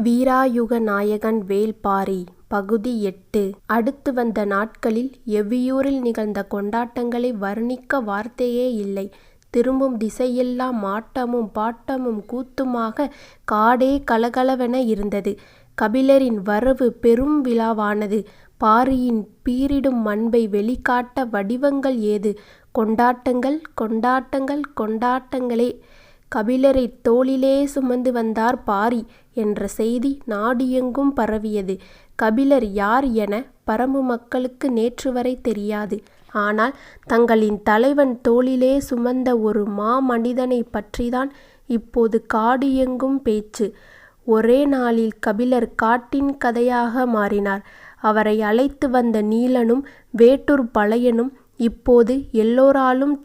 வீராயுக நாயகன் வேள்பாரி பகுதி எட்டு அடுத்து வந்த நாட்களில் எவ்வியூரில் நிகழ்ந்த கொண்டாட்டங்களை வர்ணிக்க வார்த்தையே இல்லை. திரும்பும் திசையெல்லாம் ஆட்டமும் பாட்டமும் கூத்துமாக காடே கலகலவென இருந்தது. கபிலரின் வரவு பெரும் விழாவானது. பாரியின் பீரிடும் அன்பை வெளிக்காட்ட வடிவங்கள் ஏது? கொண்டாட்டங்கள் கொண்டாட்டங்கள் கொண்டாட்டங்களே. கபிலரைத் தோளிலே சுமந்து வந்தார் பாரி என்ற செய்தி நாடியெங்கும் பரவியது. கபிலர் யார் என பரம்பு மக்களுக்கு நேற்றுவரை தெரியாது. ஆனால் தங்களின் தலைவன் தோளிலே சுமந்த ஒரு மாமனிதனைப் பற்றித்தான் இப்போது காடு எங்கும் பேச்சு. ஒரே நாளில் கபிலர் காட்டின் கதையாக மாறினார். அவரை அழைத்து வந்த நீலனும் வேட்டூர் பழையனும் இப்போது எல்லோராலும்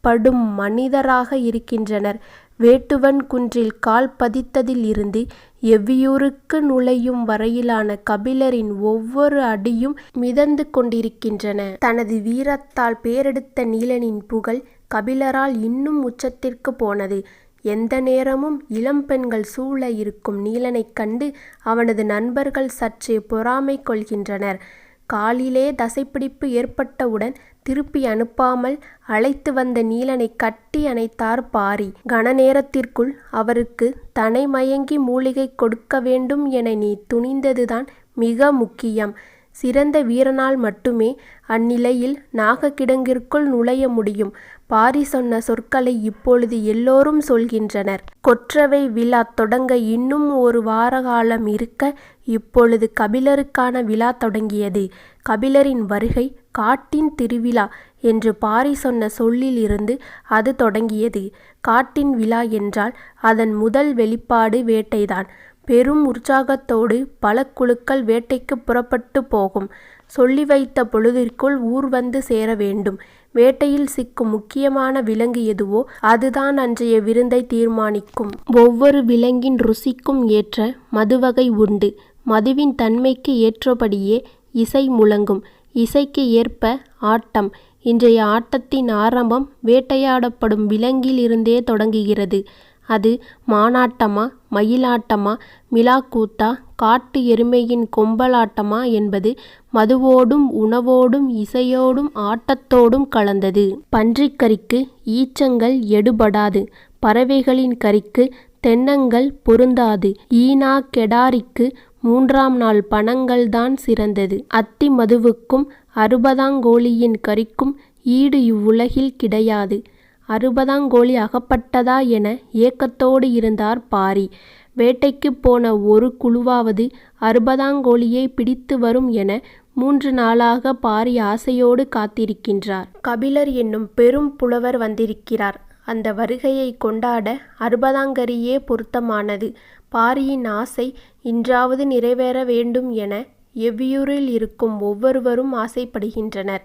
படும் மனிதராக இருக்கின்றனர். வேட்டுவன் குன்றில் கால் பதித்ததில் இருந்து எவ்வியூருக்கு நுழையும் வரையிலான கபிலரின் ஒவ்வொரு அடியும் மிதந்து கொண்டிருக்கின்றன. தனது வீரத்தால் பேரெடுத்த நீலனின் புகழ் கபிலரால் இன்னும் உச்சத்திற்குப் போனது. எந்த நேரமும் இளம் பெண்கள் சூழ இருக்கும் நீலனைக் கண்டு அவனது நண்பர்கள் சற்றே பொறாமை கொள்கின்றனர். காலிலே தசைப்பிடிப்பு ஏற்பட்டவுடன் திருப்பி அனுப்பாமல் அழைத்து வந்த நீலனை கட்டி அணைத்தார் பாரி. கன நேரத்திற்குள் அவருக்கு தனை மயங்கி மூலிகை கொடுக்க வேண்டும் என நீ துணிந்ததுதான் மிக முக்கியம். சிறந்த வீரனால் மட்டுமே அந்நிலையில் நாகக்கிடங்கிற்குள் நுழைய முடியும். பாரி சொன்ன சொற்களை இப்பொழுது எல்லோரும் சொல்கின்றனர். கொற்றவை விழா தொடங்க இன்னும் ஒரு வாரகாலம் இருக்க இப்பொழுது கபிலருக்கான விழா தொடங்கியது. கபிலரின் வருகை காட்டின் திருவிழா என்று பாரி சொன்ன சொல்லிலிருந்து அது தொடங்கியது. காட்டின் விழா என்றால் அதன் முதல் வெளிப்பாடு வேட்டைதான். பெரும் உற்சாகத்தோடு பல குழுக்கள் வேட்டைக்குப் புறப்பட்டுப் போகும். சொல்லி வைத்த பொழுதிற்குள் ஊர் வந்து சேர வேண்டும். வேட்டையில் சிக்கும் முக்கியமான விலங்கு எதுவோ அதுதான் அன்றைய விருந்தைத் தீர்மானிக்கும். ஒவ்வொரு விலங்கின் ருசிக்கும் ஏற்ற மதுவகை உண்டு. மதுவின் தன்மைக்கு ஏற்றபடியே இசை முழங்கும். இசைக்கு ஏற்ப ஆட்டம். இன்றைய ஆட்டத்தின் ஆரம்பம் வேட்டையாடப்படும் விலங்கில் இருந்தே தொடங்குகிறது. அது மானாட்டமா மயிலாட்டமா மிலாக்கூத்தா காட்டு எருமையின் கொம்பலாட்டமா என்பது மதுவோடும் உணவோடும் இசையோடும் ஆட்டத்தோடும் கலந்தது. பன்றிக் கறிக்கு ஈச்சங்கள் எடுபடாது. பறவைகளின் கறிக்குத் தென்னங்கள் பொருந்தாது. ஈனா கெடாரிக்கு மூன்றாம் நாள் பணங்கள்தான் சிறந்தது. அத்தி மதுவுக்கும் அறுபதாங்கோழியின் கறிக்கும் ஈடு இவ்வுலகில் கிடையாது. அறுபதாங்கோழி அகப்பட்டதா என ஏக்கத்தோடு இருந்தார் பாரி. வேட்டைக்குப் போன ஒரு குழுவாவது அறுபதாங்கோழியை பிடித்து வரும் என மூன்று நாளாக பாரி ஆசையோடு காத்திருக்கின்றார். கபிலர் என்னும் பெரும் புலவர் வந்திருக்கிறார். அந்த வருகையைக் கொண்டாட அறுபதாங்கரியே பொருத்தமானது. பாரியின் ஆசை இன்றாவது நிறைவேற வேண்டும் என எவ்வியூரில் இருக்கும் ஒவ்வொருவரும் ஆசைப்படுகின்றனர்.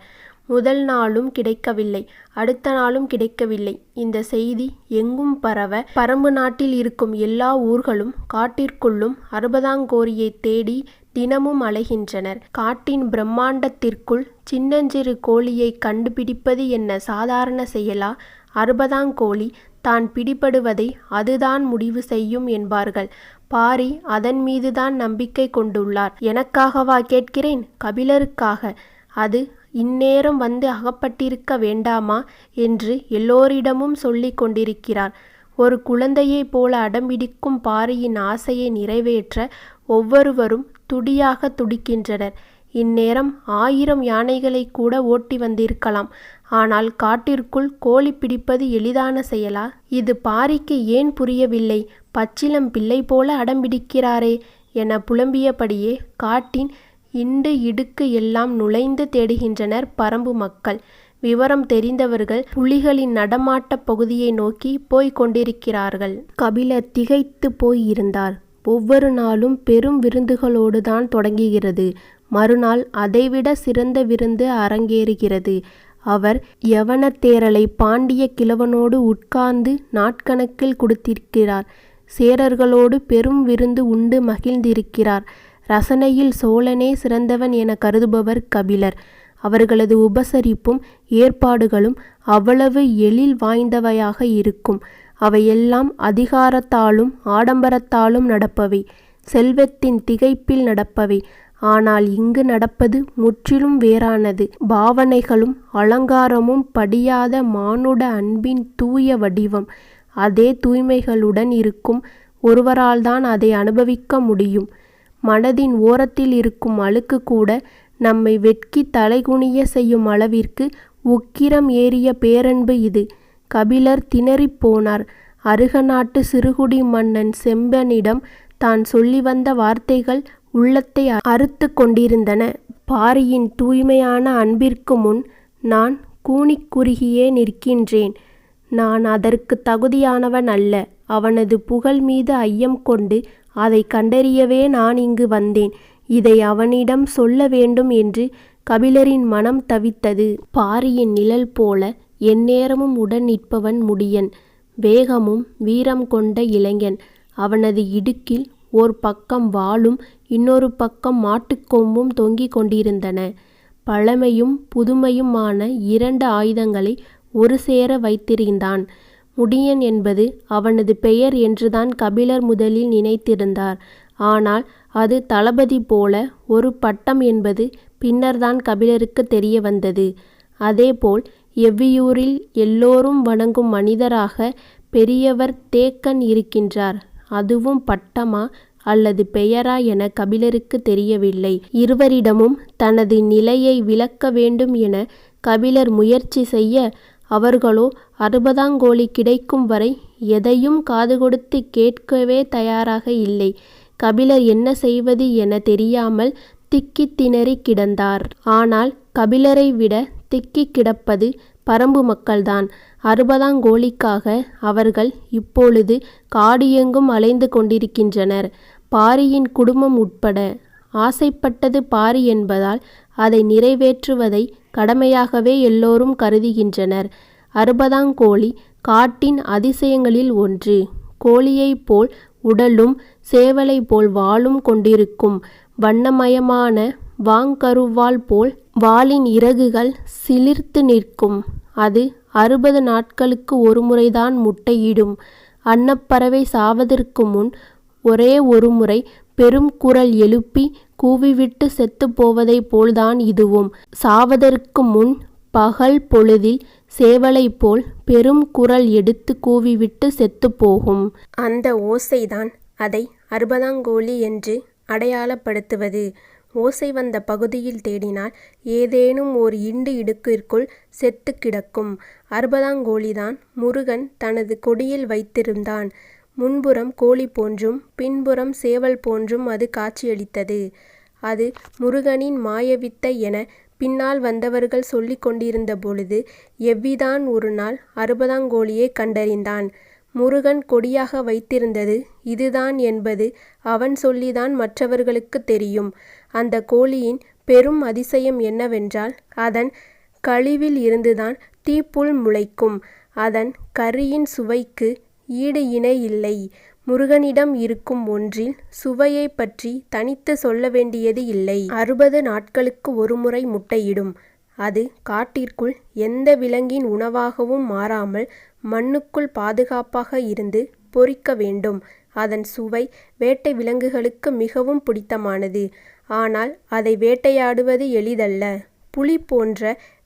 முதல் நாளும் கிடைக்கவில்லை. அடுத்த நாளும் கிடைக்கவில்லை. இந்த செய்தி எங்கும் பரவ பரம்பு நாட்டில் இருக்கும் எல்லா ஊர்களும் காட்டிற்குள்ளும் அறுபதாங்கோழியைத் தேடி தினமும் அலைகின்றனர். காட்டின் பிரம்மாண்டத்திற்குள் சின்னஞ்சிறு கோழியை கண்டுபிடிப்பது என்ன சாதாரண செயலா? அறுபதாங்கோழி தான் பிடிபடுவதை அதுதான் முடிவு செய்யும் என்பார்கள். பாரி அதன் மீதுதான் நம்பிக்கை கொண்டுள்ளார். எனக்காகவா கேட்கிறேன்? கபிலருக்காக. அது இந்நேரம் வந்து அகப்பட்டிருக்க வேண்டாமா? என்று எல்லோரிடமும் சொல்லிக் கொண்டிருக்கிறார். ஒரு குழந்தையைப் போல அடம்பிடிக்கும் பாரியின் ஆசையை நிறைவேற்ற ஒவ்வொருவரும் துடியாகத் துடிக்கின்றனர். இந்நேரம் ஆயிரம் யானைகளை கூட ஓட்டி வந்திருக்கலாம். ஆனால் காட்டிற்குள் கோழி பிடிப்பது எளிதான செயலா? இது பாரிக்கு ஏன் புரியவில்லை? பச்சிளம் பிள்ளைபோல அடம்பிடிக்கிறாரே என புலம்பியபடியே காட்டின் இண்டு இடுக்கு எல்லாம் நுழைந்து தேடுகின்றனர் பரம்பு மக்கள். விவரம் தெரிந்தவர்கள் புலிகளின் நடமாட்டப் பகுதியை நோக்கி போய்க் கொண்டிருக்கிறார்கள். கபிலர் திகைத்துப் போய் இருந்தார். ஒவ்வொரு நாளும் பெரும் விருந்துகளோடுதான் தொடங்குகிறது. மறுநாள் அதைவிட சிறந்த விருந்து அரங்கேறுகிறது. அவர் யவனத்தேரலை பாண்டிய கிழவனோடு உட்கார்ந்து நாட்கணக்கில் கொடுத்திருக்கிறார் சேரர்களோடு பெரும் விருந்து உண்டு மகிழ்ந்திருக்கிறார். ரசனையில் சோழனே சிறந்தவன் என கருதுபவர் கபிலர். அவர்களது உபசரிப்பும் ஏற்பாடுகளும் அவ்வளவு எழில் வாய்ந்தவையாக இருக்கும். அவையெல்லாம் அதிகாரத்தாலும் ஆடம்பரத்தாலும் நடப்பவை. செல்வத்தின் திகைப்பில் நடப்பவை ஆனால் இங்கு நடப்பது முற்றிலும் வேறானது. பாவனைகளும் அலங்காரமும் படியாத மானுட அன்பின் தூய வடிவம். அதே தூய்மைகளுடன் இருக்கும் ஒருவரால்தான் அதை அனுபவிக்க முடியும். மனதின் ஓரத்தில் இருக்கும் அழுக்கு கூட நம்மை வெட்கி தலைகுனிய செய்யும் அளவிற்கு உக்கிரம் ஏறிய பேரன்பு இது. கபிலர் திணறிப் போனார். அருகநாட்டு சிறுகுடி மன்னன் செம்பனிடம் தான் சொல்லி வந்த வார்த்தைகள் உள்ளத்தை அறுத்து கொண்டிருந்தன. பாரியின் தூய்மையான அன்பிற்கு முன் நான் கூனிக் குறுகியே நிற்கின்றேன். நான் அதற்கு தகுதியானவன் அல்ல. அவனது புகழ் மீது ஐயம் கொண்டு அதை கண்டறியவே நான் இங்கு வந்தேன். இதை அவனிடம் சொல்ல வேண்டும் என்று கபிலரின் மனம் தவித்தது. பாரியின் நிழல் போல எந்நேரமும் உடன் நிற்பவன் முடியன். வேகமும் வீரம் கொண்ட இளைஞன். அவனது இடுக்கில் ஓர் பக்கம் வாளும் இன்னொரு பக்கம் மாட்டுக்கொம்பும் தொங்கிக் கொண்டிருந்தன. பழமையும் புதுமையுமான இரண்டு ஆயுதங்களை ஒரு சேர வைத்திருந்தான். முடியன் என்பது அவனது பெயர் என்றுதான் கபிலர் முதலில் நினைத்திருந்தார். ஆனால் அது தளபதி போல ஒரு பட்டம் என்பது பின்னர்தான் கபிலருக்கு தெரிய வந்தது அதேபோல் எவ்வியூரில் எல்லோரும் வணங்கும் மனிதராக பெரியவர் தேக்கன் இருக்கின்றார். அதுவும் பட்டமா அல்லது பெயரா என கபிலருக்கு தெரியவில்லை. இருவரிடமும் தனது நிலையை விளக்க வேண்டும் என கபிலர் முயற்சி செய்ய அவர்களோ அறுபதாங்கோழி கிடைக்கும் வரை எதையும் காது கொடுத்து கேட்கவே தயாராக இல்லை. கபிலர் என்ன செய்வது என தெரியாமல் திக்கி திணறி கிடந்தார். ஆனால் கபிலரை விட திக்கி கிடப்பது பரம்பு மக்கள்தான். அறுபதாங்கோழிக்காக அவர்கள் இப்பொழுது காடு எங்கும் அலைந்து கொண்டிருக்கின்றனர். பாரியின் குடும்பம் உட்பட ஆசைப்பட்டது பாரி என்பதால் அதை நிறைவேற்றுவதை கடமையாகவே எல்லோரும் கருதுகின்றனர். அறுபதாங்கோழி காட்டின் அதிசயங்களில் ஒன்று. கோழியைப் போல் உடலும் சேவலைப் போல் வாலும் கொண்டிருக்கும் வண்ணமயமான வாங்கருவால் போல் வாலின் இறகுகள் சிலிர்த்து நிற்கும். அது அறுபது நாட்களுக்கு ஒருமுறைதான் முட்டையிடும். அன்னப்பறவை சாவதற்கு முன் ஒரே ஒருமுறை பெரும் குரல் எழுப்பி கூவிவிட்டு செத்துப் போவதைப் போல்தான் இதுவும். சாவதற்கு முன் பகல் பொழுதில் சேவலைப் போல் பெரும் குரல் எடுத்து கூவிவிட்டு செத்துப் போகும். அந்த ஓசைதான் அதை அறுபதாங்கோழி என்று அடையாளப்படுத்துவது. ஓசை வந்த பகுதியில் தேடினால் ஏதேனும் ஓர் இண்டு இடுக்கிற்குள் செத்துக் கிடக்கும். அறுபதாங்கோழிதான் முருகன் தனது கொடியில் வைத்திருந்தான். முன்புறம் கோழி போன்றும் பின்புறம் சேவல் போன்றும் அது காட்சியளித்தது. அது முருகனின் மாயவித்தை என பின்னால் வந்தவர்கள் சொல்லிக் கொண்டிருந்த பொழுது எவ்விதான் ஒரு நாள் அறுபதாங்கோழியைக் கண்டறிந்தான். முருகன் கொடியாக வைத்திருந்தது இதுதான் என்பது அவன் சொல்லிதான் மற்றவர்களுக்குத் தெரியும். அந்த கோழியின் பெரும் அதிசயம் என்னவென்றால் அதன் கழிவில் இருந்துதான் தீப்புல் முளைக்கும். அதன் கறியின் சுவைக்கு ஈடு இணை இல்லை. முருகனிடம் இருக்கும் ஒன்றில் சுவையைப் பற்றி தனித்து சொல்ல வேண்டியது இல்லை. அறுபது நாட்களுக்கு ஒருமுறை முட்டையிடும். அது காட்டிற்குள் எந்த விலங்கின் உணவாகவும் மாறாமல் மண்ணுக்குள் பாதுகாப்பாக இருந்து பொறிக்க வேண்டும். அதன் சுவை வேட்டை விலங்குகளுக்கு மிகவும் பிடித்தமானது. ஆனால் அதை வேட்டையாடுவது எளிதல்ல. புலி போன்ற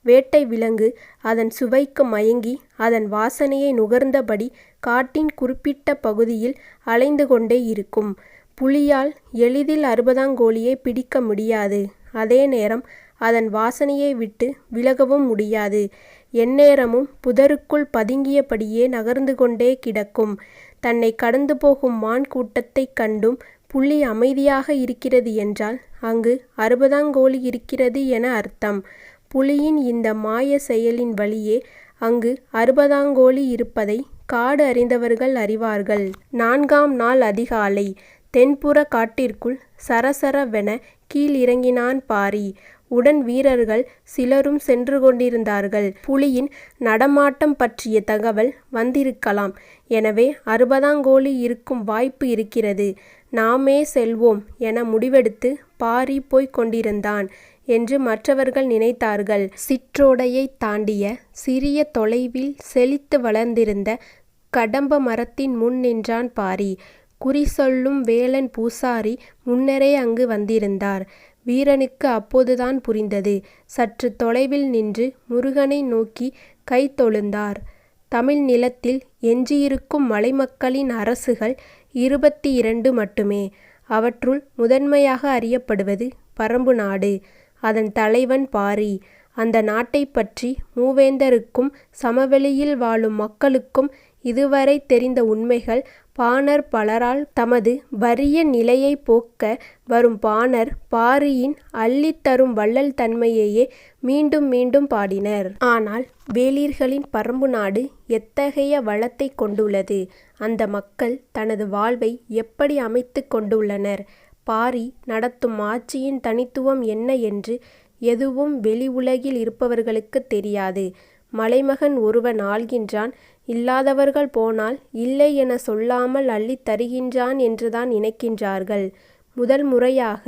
வேட்டை விலங்கு அதன் சுவைக்கு மயங்கி அதன் வாசனையை நுகர்ந்தபடி காட்டின் குறிப்பிட்ட பகுதியில் அலைந்து கொண்டே இருக்கும். புலியால் எளிதில் அறுபதாங்கோழியை பிடிக்க முடியாது. அதே நேரம் அதன் வாசனையை விட்டு விலகவும் முடியாது. எந்நேரமும் புதருக்குள் பதுங்கியபடியே நகர்ந்து கொண்டே கிடக்கும். தன்னை கடந்து போகும் மான் கூட்டத்தைக் கண்டும் புலி அமைதியாக இருக்கிறது என்றால் அங்கு அறுபதாங்கோழி இருக்கிறது என அர்த்தம். புலியின் இந்த மாய செயலின் வழியே அங்கு அறுபதாங்கோழி இருப்பதை காடு அறிந்தவர்கள் அறிவார்கள். நான்காம் நாள் அதிகாலை தென்புற காட்டிற்குள் சரசரவென கீழ் இறங்கினான் பாரி. உடன் வீரர்கள் சிலரும் சென்று கொண்டிருந்தார்கள். புலியின் நடமாட்டம் பற்றிய தகவல் வந்திருக்கலாம். எனவே அறுபதாங்கோழி இருக்கும் வாய்ப்பு இருக்கிறது. நாமே செல்வோம் என முடிவெடுத்து பாரி போய்க் கொண்டிருந்தான். என்று மற்றவர்கள் நினைத்தார்கள் சிற்றோடையை தாண்டிய சிறிய தொலைவில் செழித்து வளர்ந்திருந்த கடம்ப மரத்தின் முன் நின்றான் பாரி குறி சொல்லும் வேலன் பூசாரி முன்னரே அங்கு வந்திருந்தார். வீரனுக்கு அப்போதுதான் புரிந்தது. சற்று தொலைவில் நின்று முருகனை நோக்கிக் கை தொழுந்தார். தமிழ் நிலத்தில் எஞ்சியிருக்கும் மலைமக்களின் அரசுகள் இருபத்திரண்டு மட்டுமே. அவற்றுள் முதன்மையாக அறியப்படுவது பறம்பு நாடு. அதன் தலைவன் பாரி. அந்த நாட்டைப்பற்றி மூவேந்தருக்கும் சமவெளியில் வாழும் மக்களுக்கும் இதுவரை தெரிந்த உண்மைகள் பாணர் பலரால் தமது வறிய நிலையைப் போக்க வரும் பாணர் பாரியின் அள்ளித் தரும் வள்ளல் தன்மையையே மீண்டும் மீண்டும் பாடினர். ஆனால் வேளிர்களின் பறம்பு நாடு எத்தகைய வளத்தைக் கொண்டுள்ளது? அந்த மக்கள் தனது வாழ்வை எப்படி அமைத்துக் கொண்டுள்ளனர்? பாரி நடத்தும் ஆட்சியின் தனித்துவம் என்ன என்று எதுவும் வெளி உலகில் இருப்பவர்களுக்குத் தெரியாது. மலைமகன் ஒருவன் ஆள்கின்றான் இல்லாதவர்கள் போனால் இல்லை எனச் சொல்லாமல் அள்ளித் தருகின்றான் என்றுதான் நினைக்கின்றார்கள். முதல் முறையாக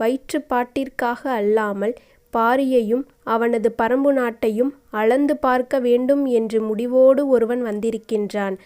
வயிற்றுப்பாட்டிற்காக அல்லாமல் பாரியையும் அவனது பரம்பு நாட்டையும் அளந்து பார்க்க வேண்டும் என்று முடிவோடு ஒருவன் வந்திருக்கின்றான்.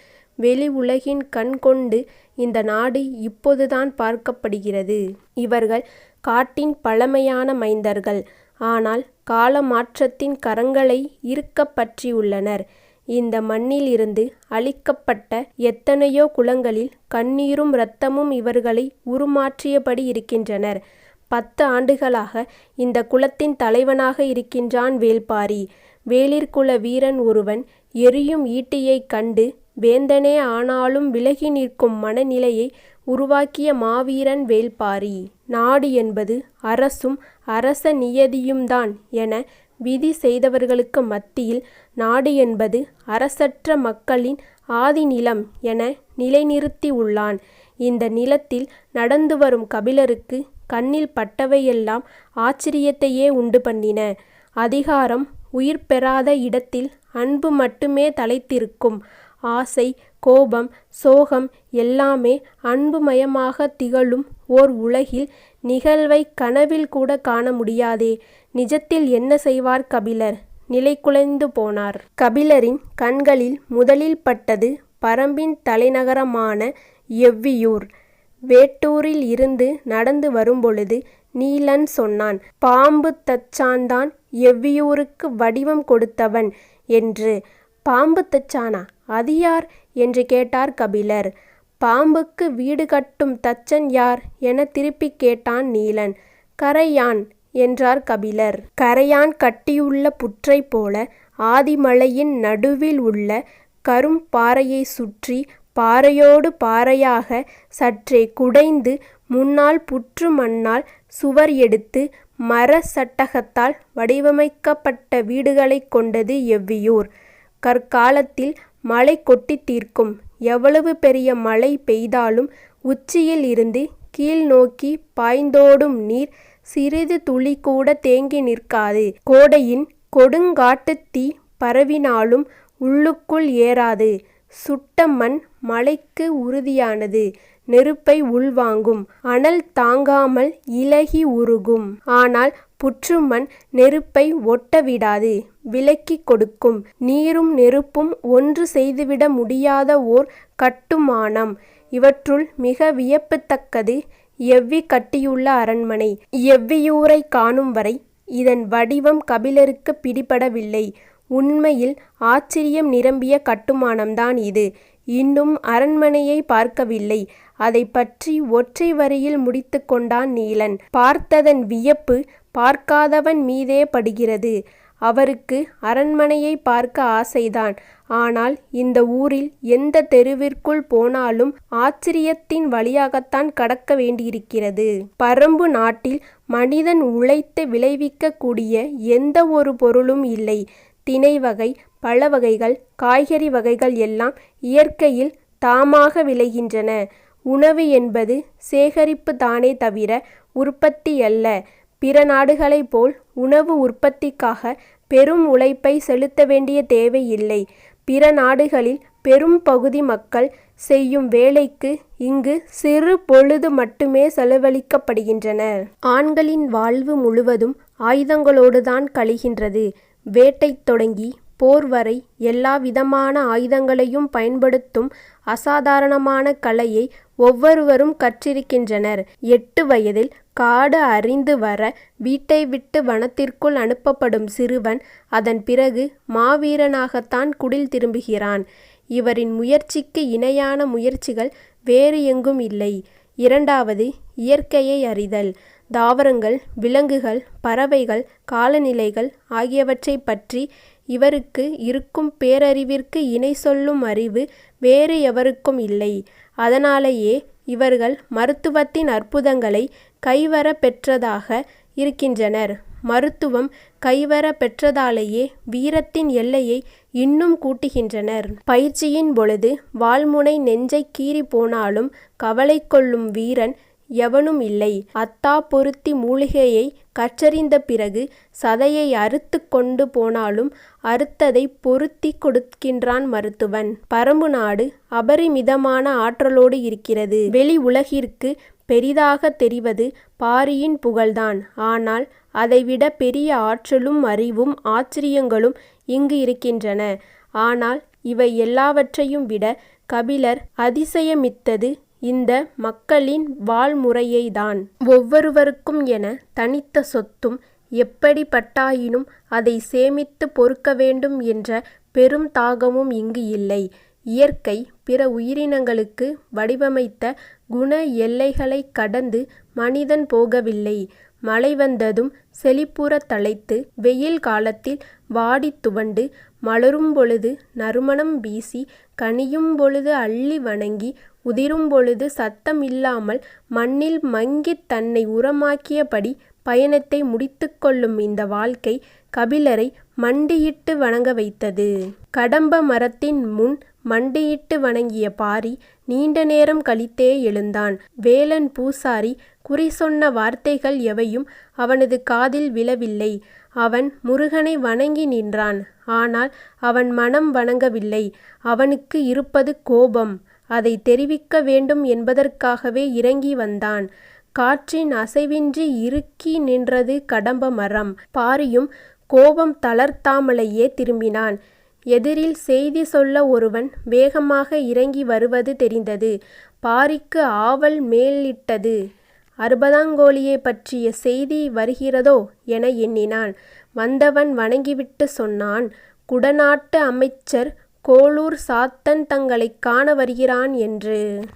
வெளி உலகின் கண் கொண்டு இந்த நாடு இப்போதுதான் பார்க்கப்படுகிறது. இவர்கள் காட்டின் பழமையான மைந்தர்கள். ஆனால் கால மாற்றத்தின் கரங்களை இறுகப் பற்றியுள்ளனர். இந்த மண்ணிலிருந்து அழிக்கப்பட்ட எத்தனையோ குலங்களில் கண்ணீரும் இரத்தமும் இவர்களை உருமாற்றியபடி இருக்கின்றனர். பத்து ஆண்டுகளாக இந்த குலத்தின் தலைவனாக இருக்கின்றான் வேள்பாரி. வேளிர் குல வீரன் ஒருவன் எரியும் ஈட்டியைக் கண்டு வேந்தனே ஆனாலும் விலகி நிற்கும் மனநிலையை உருவாக்கிய மாவீரன் வேள்பாரி. நாடு என்பது அரசும் அரச நியதியும்தான் என விதி செய்தவர்களுக்கு மத்தியில் நாடு என்பது அரசற்ற மக்களின் ஆதி நிலம் என நிலைநிறுத்தி உள்ளான். இந்த நிலத்தில் நடந்து வரும் கபிலருக்கு கண்ணில் பட்டவையெல்லாம் ஆச்சரியத்தையே உண்டு பண்ணின. அதிகாரம் உயிர் பெறாத இடத்தில் அன்பு மட்டுமே தழைத்திருக்கும். ஆசை கோபம் சோகம் எல்லாமே அன்புமயமாக திகழும் ஓர் உலகில் நிகழ்வை கனவில் கூட காண முடியாதே. நிஜத்தில் என்ன செய்வார் கபிலர்? நிலைகுலைந்து போனார். கபிலரின் கண்களில் முதலில் பட்டது பரம்பின் தலைநகரமான எவ்வியூர். வேட்டூரில் இருந்து நடந்து வரும்பொழுது நீலன் சொன்னான் பாம்பு தச்சான்தான் எவ்வியூருக்கு வடிவம் கொடுத்தவன் என்று. பாம்பு தச்சானா? அது யார்? என்று கேட்டார் கபிலர். பாம்புக்கு வீடு கட்டும் தச்சன் யார்? என திருப்பிக் கேட்டான் நீலன். கரையான் என்றார் கபிலர். கரையான் கட்டியுள்ள புற்றைப் போல ஆதிமலையின் நடுவில் உள்ள கரும் பாறையை சுற்றி பாறையோடு பாறையாக சற்றே குடைந்து முன்னால் புற்று மண்ணால் சுவர் எடுத்து மர சட்டகத்தால் வடிவமைக்கப்பட்ட வீடுகளைக் கொண்டது எவ்வியூர். கற்காலத்தில் மழை கொட்டித் தீர்க்கும். எவ்வளவு பெரிய மழை பெய்தாலும் உச்சியில் இருந்து கீழ் நோக்கி பாய்ந்தோடும் நீர் சிறிது துளிகூடத் தேங்கி நிற்காது. கோடையின் கொடுங்காட்டுத் தீ பரவினாலும் உள்ளுக்குள் ஏறாது. சுட்ட மண் மழைக்கு உறுதியானது. நெருப்பை உள்வாங்கும். அனல் தாங்காமல் இலகி உருகும். ஆனால் புற்றுமண் நெருப்பை ஒட்ட விடாது விலக்கிக் கொடுக்கும். நீரும் நெருப்பும் ஒன்று செய்துவிட முடியாத ஓர் கட்டுமானம். இவற்றுள் மிக வியப்புத்தக்கது எவ்வி கட்டியுள்ள அரண்மனை. எவ்வியூரைக் காணும்வரை இதன் வடிவம் கபிலருக்குப் பிடிபடவில்லை. உண்மையில் ஆச்சரியம் நிரம்பிய கட்டுமானம்தான் இது. இன்னும் அரண்மனையைப் பார்க்கவில்லை. அதை பற்றி ஒற்றை வரியில் முடித்துக் கொண்டான் நீலன். பார்த்ததன் வியப்பு பார்க்காதவன் மீதே படுகிறது. அவருக்கு அரண்மனையை பார்க்க ஆசைதான். ஆனால் இந்த ஊரில் எந்த தெருவிற்குள் போனாலும் ஆச்சரியத்தின் வழியாகத்தான் கடக்க வேண்டியிருக்கிறது. பரம்பு நாட்டில் மனிதன் உழைத்து விளைவிக்கக்கூடிய எந்த ஒரு பொருளும் இல்லை. தினை வகை பழ வகைகள் காய்கறி வகைகள் எல்லாம் இயற்கையில் தாமாக விளைகின்றன. உணவு என்பது சேகரிப்பு தானே தவிர உற்பத்தியல்ல. பிற நாடுகளைப் போல் உணவு உற்பத்திக்காக பெரும் உழைப்பை செலுத்த வேண்டிய தேவை இல்லை. பிற நாடுகளில் பெரும் பகுதி மக்கள் செய்யும் வேலைக்கு இங்கு சிறு பொழுது மட்டுமே செலவழிக்கப்படுகின்றன. ஆண்களின் வாழ்வு முழுவதும் ஆயுதங்களோடுதான் கழிகின்றது. வேட்டை தொடங்கி போர் வரை எல்லா விதமான ஆயுதங்களையும் பயன்படுத்தும் அசாதாரணமான கலையை ஒவ்வொருவரும் கற்றிருக்கின்றனர். எட்டு வயதில் காடு அறிந்து வர வீட்டை விட்டு வனத்திற்குள் அனுப்பப்படும் சிறுவன் அதன் பிறகு மாவீரனாகத்தான் குடில் திரும்புகிறான். இவரின் முயற்சிக்கு இணையான முயற்சிகள் வேறு எங்கும் இல்லை. இரண்டாவது இயற்கையை அறிதல். தாவரங்கள் விலங்குகள் பறவைகள் காலநிலைகள் ஆகியவற்றைப் பற்றி இவருக்கு இருக்கும் பேரறிவிற்கு இணை சொல்லும் அறிவு வேறு எவருக்கும் இல்லை. அதனாலேயே இவர்கள் மருத்துவத்தின் அற்புதங்களை கைவர பெற்றதாக இருக்கின்றனர். மருத்துவம் கைவர பெற்றதாலேயே வீரத்தின் எல்லையை இன்னும் கூட்டுகின்றனர். பயிற்சியின் பொழுது வாள்முனை நெஞ்சை கீறி போனாலும் கவலை கொள்ளும் வீரன் எவனும் இல்லை. அத்தா பொருத்தி மூலிகையை கற்றறிந்த பிறகு சதையை அறுத்து கொண்டு போனாலும் அறுத்ததை பொருத்தி கொடுக்கின்றான் மருத்துவன். பரம்பு நாடு அபரிமிதமான ஆற்றலோடு இருக்கிறது. வெளி உலகிற்கு பெரிதாக தெரிவது பாரியின் புகழ்தான். ஆனால் அதைவிட பெரிய ஆற்றலும் அறிவும் ஆச்சரியங்களும் இங்கு இருக்கின்றன. ஆனால் இவை எல்லாவற்றையும் விட கபிலர் அதிசயமித்தது இந்த மக்களின் வாழ்முறையைதான் ஒவ்வொருவருக்கும் என தனித்த சொத்தும் எப்படிப்பட்டாயினும் அதை சேமித்து பொறுக்க வேண்டும் என்ற பெரும் தாகமும் இங்கு இல்லை. இயற்கை பிற உயிரினங்களுக்கு வடிவமைத்த குண எல்லைகளைக் கடந்து மனிதன் போகவில்லை. மழை வந்ததும் செழிப்புறத் தழைத்து வெயில் காலத்தில் வாடித் துவண்டு மலரும் பொழுது நறுமணம் வீசி கனியும் பொழுது அள்ளி வணங்கி உதிரும் பொழுது சத்தம் இல்லாமல் மண்ணில் மங்கித் தன்னை உரமாக்கியபடி பயணத்தை முடித்து கொள்ளும் இந்த வாழ்க்கை கபிலரை மண்டியிட்டு வணங்க வைத்தது. கடம்ப மரத்தின் முன் மண்டியிட்டு வணங்கிய பாரி நீண்ட நேரம் கழித்தே எழுந்தான். வேலன் பூசாரி குறி சொன்ன வார்த்தைகள் எவையும் அவனது காதில் விழவில்லை. அவன் முருகனை வணங்கி நின்றான். ஆனால் அவன் மனம் வணங்கவில்லை. அவனுக்கு இருப்பது கோபம். அதை தெரிவிக்க வேண்டும் என்பதற்காகவே இறங்கி வந்தான். காற்றின் அசைவின்றி இறுக்கி நின்றது கடம்ப மரம். பாரியும் கோபம் தளர்த்தாமலேயே திரும்பினான். எதிரில் செய்தி சொல்ல ஒருவன் வேகமாக இறங்கி வருவது தெரிந்தது. பாரிக்கு ஆவல் மேலிட்டது. அறுபதாங்கோழியை பற்றிய செய்தி வருகிறதோ என எண்ணினான். வந்தவன் வணங்கிவிட்டு சொன்னான். குடநாட்டு அமைச்சர் கோளூர் சாத்தன் தங்களைக் காண வருகிறான் என்று